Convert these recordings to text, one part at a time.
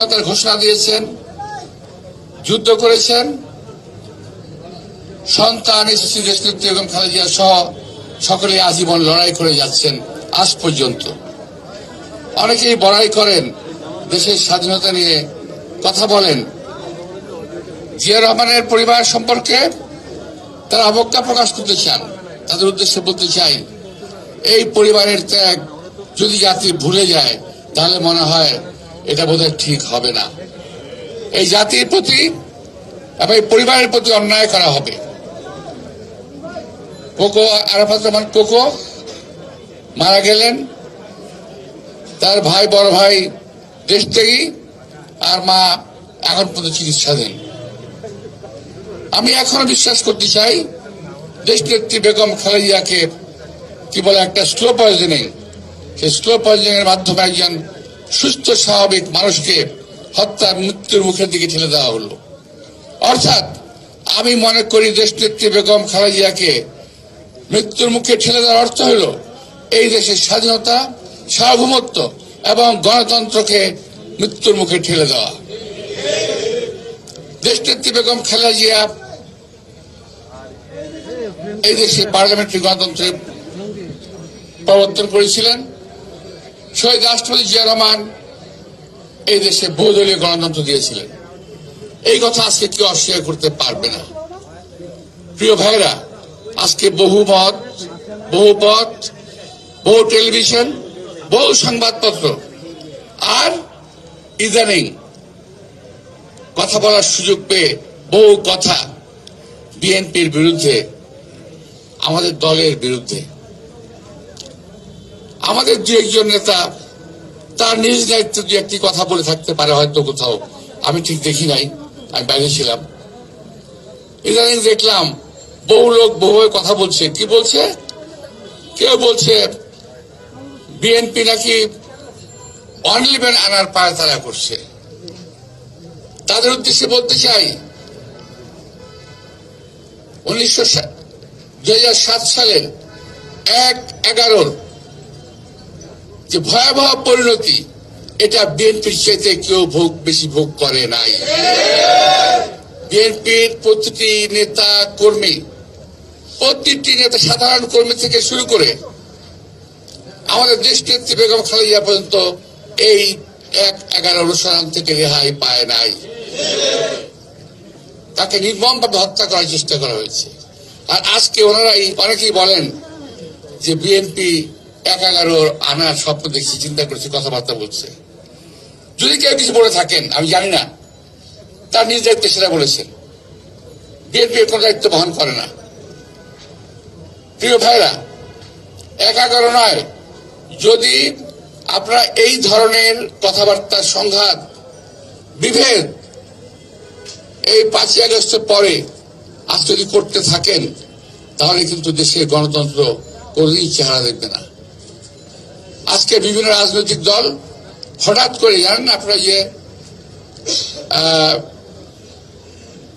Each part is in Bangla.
তার ঘোষণা দিয়েছেন, যুদ্ধ করেছেন। সন্তান এসেছি দেশনেত্রী এবং খালেদিয়া সহ সকলে আজীবন লড়াই করে যাচ্ছেন আজ পর্যন্ত। অনেকেই বড়াই করেন, দেশের স্বাধীনতা নিয়ে কথা বলেন। জিয়া রহমানের পরিবার সম্পর্কে তারা অবজ্ঞা প্রকাশ করতে চান, তাদের উদ্দেশ্যে বলতে চাই, এই পরিবারের ত্যাগ যদি জাতি ভুলে যায়, তাহলে মনে হয় এটা বোধহয় ঠিক হবে না। এই জাতির প্রতি এবং এই পরিবারের প্রতি অন্যায় করা হবে। কোকো, আরাফাত রহমান কোকো মারা গেলেন। তার ভাই, বড় ভাই দেশ থেকেই আর মা এখন পর্যন্ত চিকিৎসাধীন। আমি এখনও বিশ্বাস করতে চাই দেশ নেত্রী বেগম খালেদিয়াকে কি বলে একটা স্লো পয়জনিং সেই স্লো পয়জনিং এর মাধ্যমে একজন সুস্থ, স্বাভাবিক মানুষকে হত্যার মৃত্যুর মুখের দিকে ঠেলে দেওয়া হলো। অর্থাৎ আমি মনে করি দেশ নেত্রী বেগম খালেদিয়াকে মৃত্যুর মুখে ঠেলে দেওয়ার অর্থ হলো এই দেশের স্বাধীনতা, সার্বভৌমত্ব এবং গণতন্ত্রকে মৃত্যুর মুখে ঠেলে দেওয়া। দেশনেত্রী বেগম খালেদা জিয়া এই দেশে পার্লামেন্টারি গণতন্ত্রের প্রবর্তন করেছিলেন। শহীদ রাষ্ট্রপতি জিয়া রহমান এই দেশে বহুদলীয় গণতন্ত্র দিয়েছিলেন। এই কথা আজকে কেউ অস্বীকার করতে পারবে না। প্রিয় ভাইরা আজকে বহু মত, বহু পথ, বহু টেলিভিশন, বহু সংবাদপত্র আর ইদানিং কথা বলার সুযোগ পেয়ে বহু কথা বিএনপির বিরুদ্ধে, আমাদের দলের বিরুদ্ধে আমাদের যে একজন নেতা, তার নিজ দায়িত্ব দু একটি কথা বলে থাকতে পারে হয়তো কোথাও। আমি ঠিক দেখি নাই, আমি বাইরে ছিলাম। ইদানিং দেখলাম বহু লোক বহু কথা বলছে। কি বলছে? কেউ বলছে বিএনপি নাকি অনলিবেন আনার পায় তারা করছে। তাদের উদ্দেশ্যে বলতে চাই, উনিশশো দুই সালের এক এগারোর যে ভয়াবহ পরিণতি, এটা বিএনপির চাইতে কেউ ভোগ বেশি ভোগ করে নাই। বিএনপির প্রতিটি নেতা, কর্মী, প্রতিটি নেতা, সাধারণ কর্মী থেকে শুরু করে আমাদের দেশ নেত্রী বেগম খালেদা পর্যন্ত এই এক এগারো অনুসরণ থেকে রেহাই পায় নাই। তাকে নির্মমভাবে হত্যা করার চেষ্টা করা হয়েছে। আর আজকে ওনারাই অনেকেই বলেন যে বিএনপি এক এগারো আনার স্বপ্ন দেখছি, চিন্তা করছে, কথাবার্তা বলছে। যদি কেউ কিছু বলে থাকেন, আমি জানি না, তার নিজ দায়িত্বে সেটা বলেছেন। বিএনপি কোনো দায়িত্ব বহন করে না। প্রিয় ভাইরা এক এগারো নয়। যদি আপনারা এই ধরনের কথাবার্তা সংঘাত, বিভেদ, এই পাঁচই আগস্টের পরে আজ যদি করতে থাকেন, তাহলে কিন্তু দেশের গণতন্ত্র কোনদিন চেহারা দেখবে না। আজকে বিভিন্ন রাজনৈতিক দল হঠাৎ করে জানেন আপনারা যে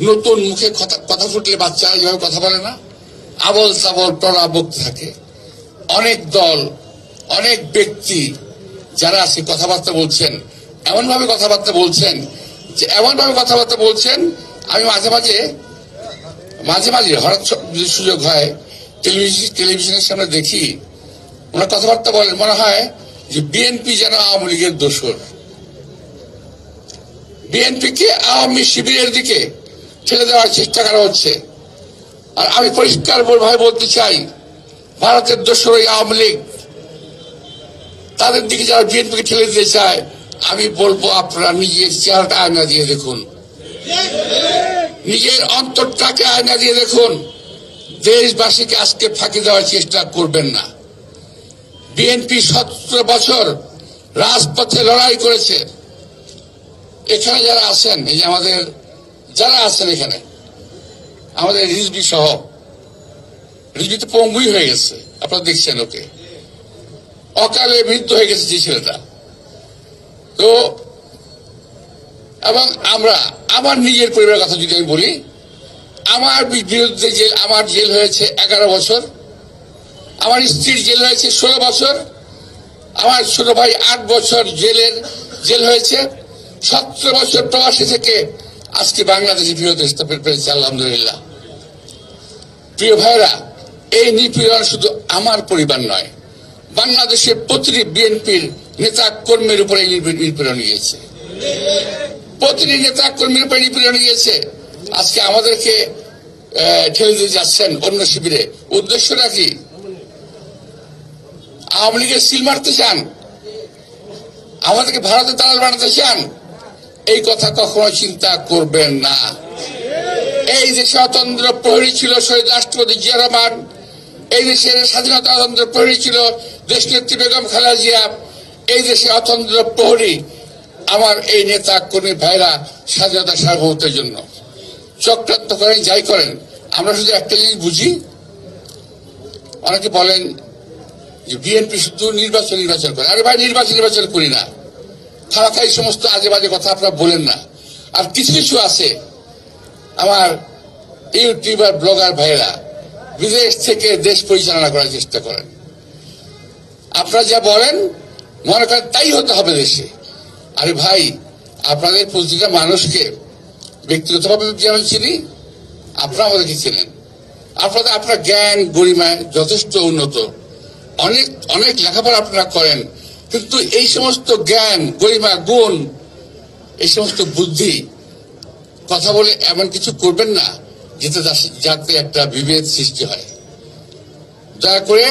নতুন মুখে কথা কথা ফুটলে বাচ্চারা যেভাবে কথা বলে না। আবল তাবল টলা বকতে থাকে। অনেক দল, অনেক ব্যক্তি যারা আছে কথাবার্তা বলছেন এমন ভাবে কথাবার্তা বলছেন যে এমন ভাবে কথাবার্তা বলছেন, আমি মাঝে মাঝে মাঝে মাঝে হঠাৎ স- সুযোগ হয় টেলিভিশন টেলিভিশনের সামনে দেখি ওনার কথাবার্তা বলেন মনে হয় যে বিএনপি যেন আওয়ামী লীগের দোষর। বিএনপিকে আওয়ামী শিবিরের দিকে ঠেলে দেওয়ার চেষ্টা করা হচ্ছে। আর আমি পরিষ্কার ভাই বলতে চাই, ভারতের দোষর ওই আওয়ামী লীগ, তাদের দিকে যারা বিএনপিকে ঠেলে দিতে চায়, আমি বলব আপনারা নিজের চেহারাটা আয়না দিয়ে দেখুন। নিজের অন্তরটাকে আয়না দিয়ে দেখুন। দেশবাসীকে আজকে ফাঁকি দেওয়ার চেষ্টা করবেন না। বিএনপি সতেরো বছর রাজপথে লড়াই করেছে। এখানে যারা আছেন, এই যে আমাদের, যারা আছেন এখানে, আমাদের রিজবি সহ রিজবি তো পঙ্গুই হয়ে গেছে, আপনারা দেখছেন ওকে। অকালে মৃত্যু হয়ে গেছে যে ছেলেটা। তো, এবং আমরা, আমার নিজের পরিবারের কথা যদি আমি বলি, আমার বিরুদ্ধে যে, আমার জেল হয়েছে এগারো বছর আমার স্ত্রীর জেল হয়েছে ষোলো বছর। আমার ছোট ভাই আট বছর জেলের জেল হয়েছে। সতেরো বছর প্রবাসী থেকে আজকে বাংলাদেশে ফিরত আসতে পেরেছে, আলহামদুলিল্লাহ। প্রিয় ভাইরা এই নিপীড়ন শুধু আমার পরিবার নয়, বাংলাদেশের প্রতিটি বিএনপির নেতা কর্মীর উপরে নিপীড়ন গিয়েছে। প্রতিটি নেতা কর্মীর উপরে নিপীড়ন গিয়েছে। আজকে আমাদেরকে ঠেলে দিয়ে যাচ্ছেন অন্য শিবিরে। উদ্দেশ্যটা কি? আওয়ামী লীগের সিল মারতে চান? আমাদেরকে ভারতের দালাল বানাতে চান? এই কথা কখনো চিন্তা করবেন না। এই দেশে অতন্ত্র প্রহরী ছিল শহীদ রাষ্ট্রপতি জিয়া রহমান, এই দেশের স্বাধীনতা অতন্ত্র প্রহরী ছিল দেশ নেত্রী বেগম খালেদা জিয়া, এই দেশে অতন্ত্র প্রহরী, আমার এই নেতা কর্মী ভাইরা স্বাধীনতা সার্বভৌমত্বের জন্য চক্রান্ত করেন, যাই করেন। আমরা শুধু একটা জিনিস বুঝি, অনেকে বলেন যে বিএনপি শুধু নির্বাচন নির্বাচন করে। আরে ভাই, নির্বাচন নির্বাচন করি না। খারাপ সমস্ত আজে বাজে কথা আপনারা বলেন না। আর কিছু কিছু আছে। আমার ইউটিউবার, ব্লগার ভাইরা বিদেশ থেকে দেশ পরিচালনা করার চেষ্টা করেন। আপনারা যা বলেন, মনে করেন তাই হতে হবে দেশে। আরে ভাই, আপনাদের প্রতিটা মানুষকে ব্যক্তিগতভাবে যেমন চিনি, আপনারা আমাদেরকে চেনেন। আপনাদের, আপনার জ্ঞান গরিমায় যথেষ্ট উন্নত। অনেক অনেক লেখাপড়া আপনারা করেন, কিন্তু এই সমস্ত জ্ঞান, গরিমা, গুণ, এই সমস্ত বুদ্ধি, কথা বলে এমন কিছু করবেন না যেতে যাতে একটা বিভেদ সৃষ্টি হয়। দয়া করে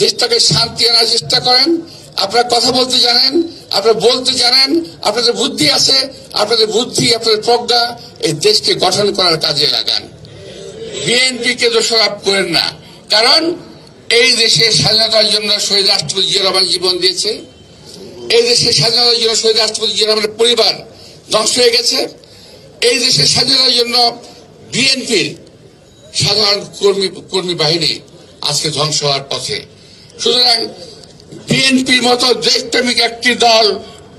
দেশটাকে শান্তি আনার চেষ্টা করেন, আপনারা কথা বলতে জানেন, আপনারা বলতে জানেন, আপনাদের বুদ্ধি আছে, আপনাদের বুদ্ধি, আপনাদের প্রজ্ঞা এই দেশকে গঠন করার কাজে লাগান। বিএনপি কে দোষারোপ করেন না, কারণ এই দেশের স্বাধীনতার জন্য শহীদ রাষ্ট্রপতি জিয়া জীবন দিয়েছে। এই দেশের স্বাধীনতার জন্য শহীদ রাষ্ট্রপতি জিয়া রহমানের পরিবার ধ্বংস হয়ে গেছে। এই দেশের স্বাধীনতার জন্য বিএনপির সাধারণ কর্মী কর্মী বাহিনী আজকে ধ্বংস হওয়ার পথে। সুতরাং বিএনপির মতো দেশপ্রেমিক একটি দল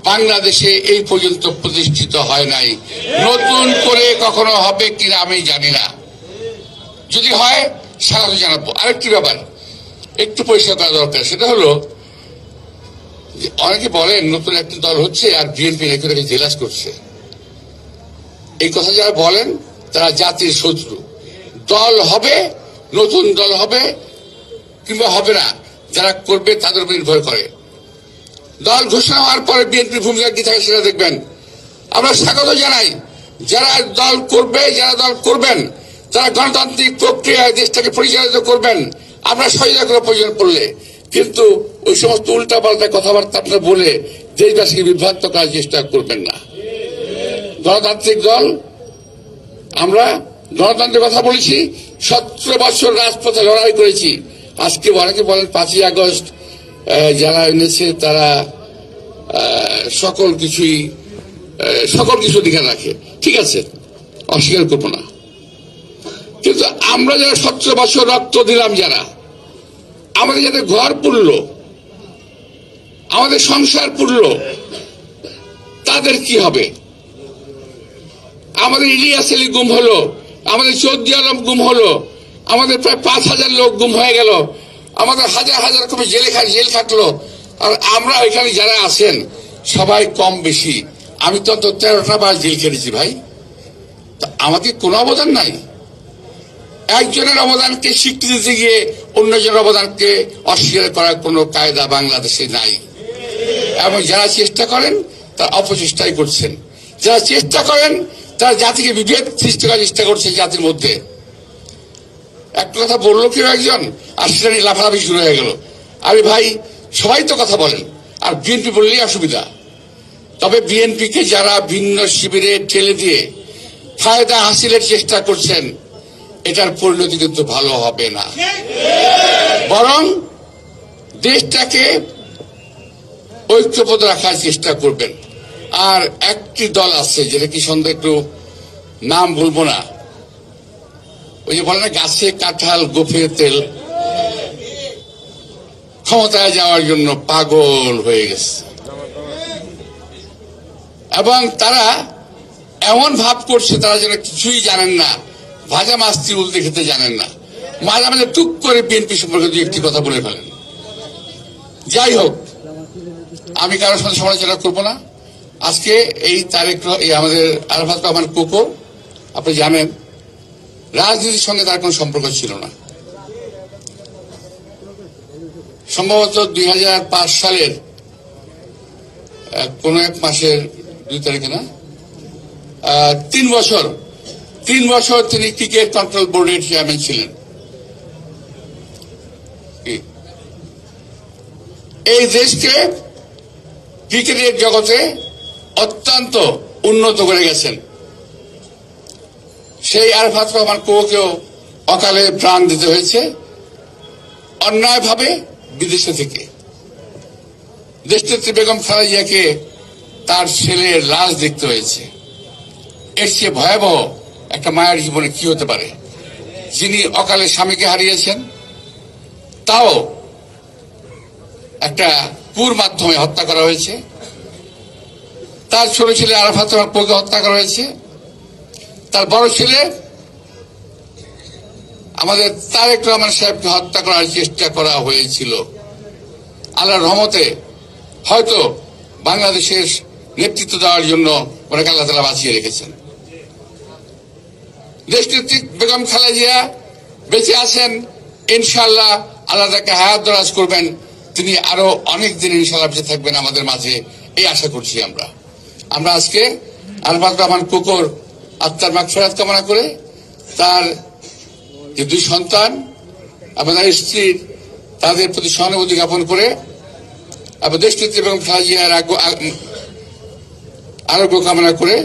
বাংলাদেশে এই পর্যন্ত প্রতিষ্ঠিত হয় নাই। নতুন করে কখনো হবে কিনা আমি জানি না। যদি হয় স্বাগত জানাব। আরেকটি ব্যাপার একটু পরিষ্কার করা দরকার। সেটা হলো, অনেকে বলেন, নতুন একটি দল হচ্ছে আর বিএনপি রেখে জেলাস করছে। এই কথা যারা বলেন, তারা জাতির শত্রু। দল হবে, নতুন দল হবে, কিংবা হবে না, যারা করবে তাদের উপর নির্ভর করে। দল ঘোষণা হওয়ার পরে বিএনপির ভূমিকা কি থাকে সেটা দেখবেন। আমরা স্বাগত জানাই, যারা দল করবে, যারা দল করবেন, তারা গণতান্ত্রিক প্রক্রিয়ায় দেশটাকে পরিচালিত করবেন। আমরা সহায়তা করে প্রয়োজন পড়লে, কিন্তু ওই সমস্ত উল্টা পাল্টা কথাবার্তা আপনারা বলে দেশবাসীকে বিভ্রান্ত করার চেষ্টা করবেন না। গণতান্ত্রিক দল, আমরা গণতন্ত্রের কথা বলেছি, সতেরো বছর রাজপথে লড়াই করেছি। আজকে অনেকে বলেন পাঁচই আগস্ট যারা এনেছে তারা সকল কিছুই সকল কিছু অধিকার রাখে। ঠিক আছে, অস্বীকার করব না। কিন্তু আমরা যারা সতেরো বছর রক্ত দিলাম যারা, আমাদের যাতে ঘর পুরল আমাদের সংসার পুরল তাদের কি হবে? আমাদের ইলিয়াস আলী গুম হলো, আমাদের চৌদ্দি আলম গুম হলো, আমাদের প্রায় পাঁচ হাজার লোক গুম হয়ে গেল, আমাদের হাজার হাজার কমে জেলে খা, জেল খাটলো, আর আমরা এখানে যারা আছেন, সবাই কম বেশি। আমি তো তেরোটা বার জেল খেটেছি ভাই। তা আমাদের কোনো অবদান নাই। একজনের অবদানকে স্বীকৃতি গিয়ে অন্যজনের অবদানকে অস্বীকার করার কোনো কায়দা বাংলাদেশে নাই। এবং যারা চেষ্টা করেন, তারা অপচেষ্টাই করছেন। যারা চেষ্টা করেন, তারা জাতিকে বিভেদ সৃষ্টি করার চেষ্টা করছে জাতির মধ্যে। একটা কথা বলল কেউ একজন? আর সেটা নিয়ে লাফালাফি শুরু হয়ে গেল। আরে ভাই, সবাই তো কথা বলেন। আর বিএনপি বললেই অসুবিধা। তবে বিএনপিকে যারা ভিন্ন শিবিরে ঠেলে দিয়ে ফায়দা হাসিলের চেষ্টা করছেন এটার পরিণতি কিন্তু ভালো হবে না। বরং দেশটাকে ঐক্যবদ্ধ রাখার চেষ্টা করবেন। আর একটি দল আছে, যেটা কি সন্ধ্যা একটু নাম বলব না। ওই যে বলে না, গাছে কাঁঠাল, গোফে তেল। ক্ষমতায় যাওয়ার জন্য পাগল হয়ে গেছে। এবং তারা এমন ভাব করছে, তারা যেন কিছুই জানেন না। ভাজা মাছ উল্টে খেতে জানেন না। মাঝে মাঝে টুক করে বিএনপি সম্পর্কে দু একটি কথা বলে ফেলেন। যাই হোক, আমি কারোর সাথে সমালোচনা করব না। আজকে এই তারেক এই আমাদের আরাফাত রহমান কোকো, আপনি জানেন, রাজনীতির সঙ্গে তার কোনো সম্পর্ক ছিল না। সম্ভবত দুই হাজার পাঁচ সালের কোন এক মাসের দুই তারিখে না তিন বছর তিন বছর তিনি ক্রিকেট কন্ট্রোল বোর্ডের চেয়ারম্যান ছিলেন। এই দেশকে, ক্রিকেটের জগতে অত্যন্ত উন্নত করে গেছেন। সেই আরফাত রহমান কুয়োকেও অকালে প্রাণ দিতে হয়েছে, অন্যায়ভাবে বিদেশে থেকে। দেশনেত্রী বেগম খালেজিয়াকে তার ছেলের লাশ দেখতে হয়েছে। এর চেয়ে ভয়াবহ একটা মায়ের জীবনে কি হতে পারে? যিনি অকালে স্বামীকে হারিয়েছেন, তাও একটা কুর মাধ্যমে হত্যা করা হয়েছে। তার ছোট ছেলে আরাফাত পোকে হত্যা করা হয়েছে। তার বড় ছেলে আমাদের তারেক রহমান সাহেবকে হত্যা করার চেষ্টা করা হয়েছিল। আল্লাহর রহমতে হয়তো বাংলাদেশের নেতৃত্ব দেওয়ার জন্য ওনাকে আল্লাহ তালা বাঁচিয়ে রেখেছেন। দেশনেত্রী বেগম খালেজিয়া বেঁচে আছেন ইনশাল্লাহ আল্লাহ তাকে হায়াত দরাজ করবেন। তিনি আরও অনেক দিন ইনশাল্লাহ বেঁচে থাকবেন আমাদের মাঝে, এই আশা করছি আমরা। আমরা আজকে আলফাত রহমান কুকুর আত্মার মাগফেরাত কামনা করে তার যে দুই সন্তান এবং তার স্ত্রীর তাদের প্রতি সহানুভূতি জ্ঞাপন করে এবং দেশনেত্রী বেগম আগ- আগ- আরোগ্য কামনা করে